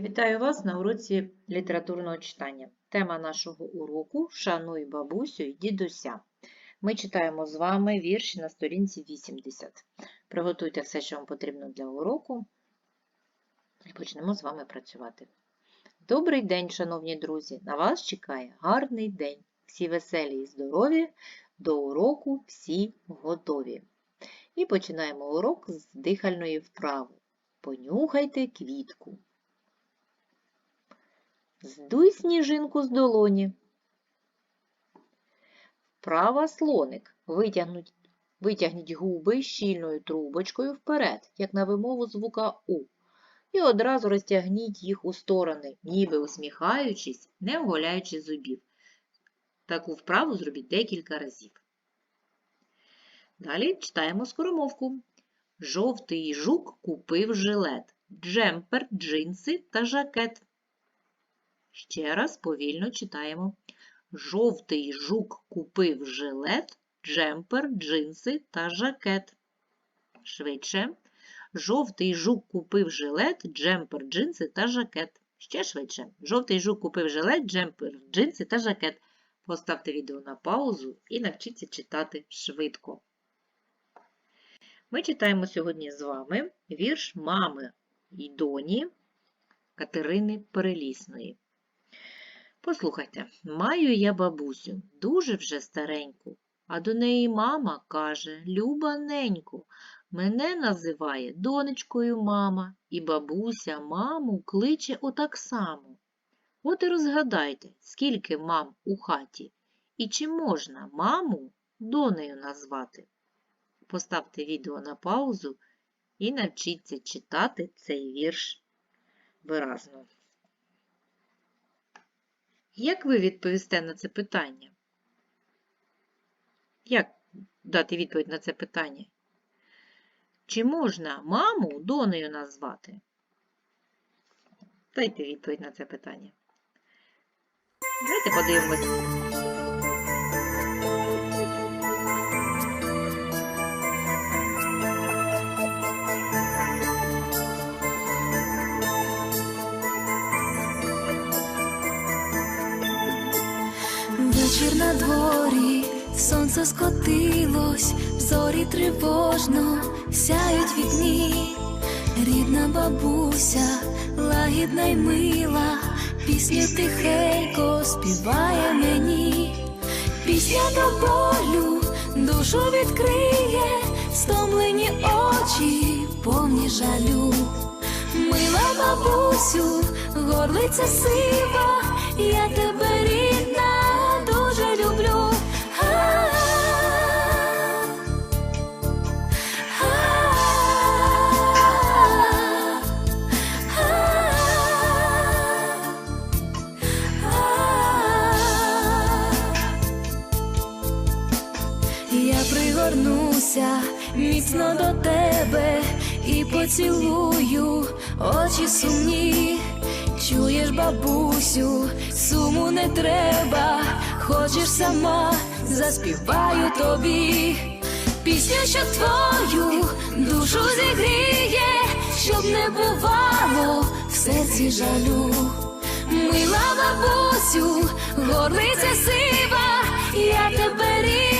Вітаю вас на уроці літературного читання. Тема нашого уроку Шануй бабусю і дідуся. Ми читаємо з вами вірші на сторінці 80. Приготуйте все, що вам потрібно для уроку, і почнемо з вами працювати. Добрий день, шановні друзі! На вас чекає гарний день. Всі веселі і здорові, до уроку всі готові. І починаємо урок з дихальної вправи. Понюхайте квітку. Здуй сніжинку з долоні. Вправа слоник. Витягніть губи щільною трубочкою вперед, як на вимову звука У. І одразу розтягніть їх у сторони, ніби усміхаючись, не оголяючи зубів. Таку вправу зробіть декілька разів. Далі читаємо скоромовку. Жовтий жук купив жилет, джемпер, джинси та жакет. Ще раз повільно читаємо. Жовтий жук купив жилет, джемпер, джинси та жакет. Швидше. Жовтий жук купив жилет, джемпер, джинси та жакет. Ще швидше. Жовтий жук купив жилет, джемпер, джинси та жакет. Поставте відео на паузу і навчіться читати швидко. Ми читаємо сьогодні з вами вірш мами і доні Катерини Перелісної. Послухайте, маю я бабусю, дуже вже стареньку, а до неї мама каже Люба неньку, мене називає донечкою мама, і бабуся маму кличе отак само. От і розгадайте, скільки мам у хаті, і чи можна маму донею назвати. Поставте відео на паузу і навчіться читати цей вірш виразно. Як ви відповісте на це питання? Як дати відповідь на це питання? Чи можна маму донею назвати? Дайте відповідь на це питання. Давайте подивимось. Вечір на дворі, сонце скотилось, зорі тривожно сяють вікні. Рідна бабуся, лагідна й мила, пісню тихенько співає мені. Пісня до болю душу відкриє, стомлені очі, повні жалю. Мила бабусю, горлиця сива, я тебе пригорнуся міцно до тебе і поцілую очі сумні. Чуєш, бабусю, суму не треба, хочеш сама, заспіваю тобі. Пісню, що твою душу зігріє, щоб не бувало в серці жалю. Мила бабусю, горлиця сива, я тебе рідна,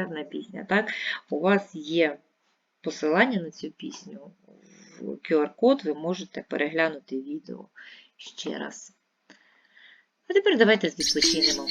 яка пісня. Так? У вас є посилання на цю пісню в QR-код, ви можете переглянути відео ще раз. А тепер давайте відпочинемо.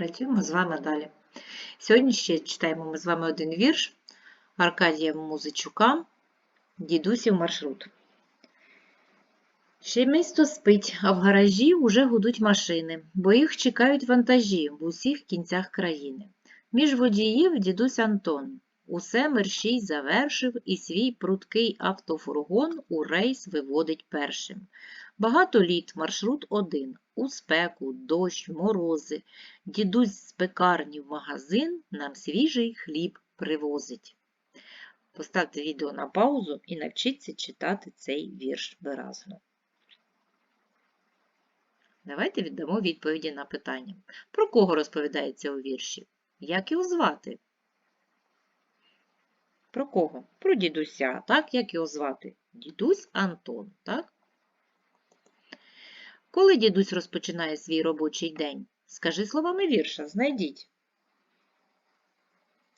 Працюємо з вами далі. Сьогодні ще читаємо ми з вами один вірш Аркадія Музичука Дідусів маршрут. Ще місто спить, а в гаражі уже гудуть машини, бо їх чекають вантажі в усіх кінцях країни. Між водіїв дідусь Антон. Усе мерщій завершив і свій прудкий автофургон у рейс виводить першим. Багато літ маршрут один. У спеку, дощ, морози. Дідусь з пекарні в магазин нам свіжий хліб привозить. Поставте відео на паузу і навчіться читати цей вірш виразно. Давайте віддамо відповіді на питання. Про кого розповідається у вірші? Як його звати? Про кого? Про дідуся, так? Як його звати? Дідусь Антон, так? Коли дідусь розпочинає свій робочий день? Скажи словами вірша, знайдіть.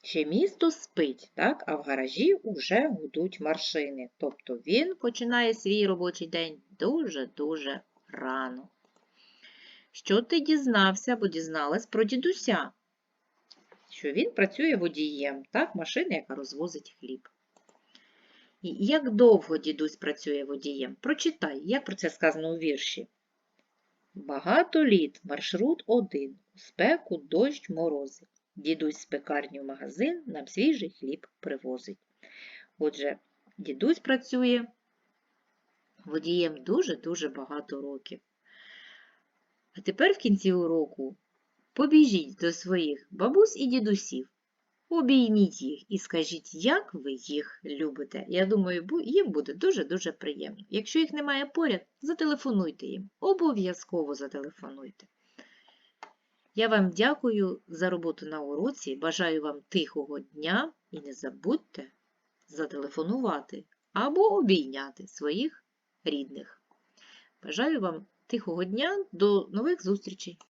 Ще місто спить, так? а в гаражі уже гудуть маршини. Тобто він починає свій робочий день дуже-дуже рано. Що ти дізнався або дізналась про дідуся? Що він працює водієм, так, машини, яка розвозить хліб. І як довго дідусь працює водієм? Прочитай, як про це сказано у вірші. Багато літ, маршрут один, у спеку, дощ, морози. Дідусь з пекарні в магазин нам свіжий хліб привозить. Отже, дідусь працює водієм дуже-дуже багато років. А тепер в кінці уроку побіжіть до своїх бабусь і дідусів, обійміть їх і скажіть, як ви їх любите. Я думаю, їм буде дуже-дуже приємно. Якщо їх немає поряд, зателефонуйте їм. Обов'язково зателефонуйте. Я вам дякую за роботу на уроці, бажаю вам тихого дня і не забудьте зателефонувати або обійняти своїх рідних. Бажаю вам тихого дня, до нових зустрічей!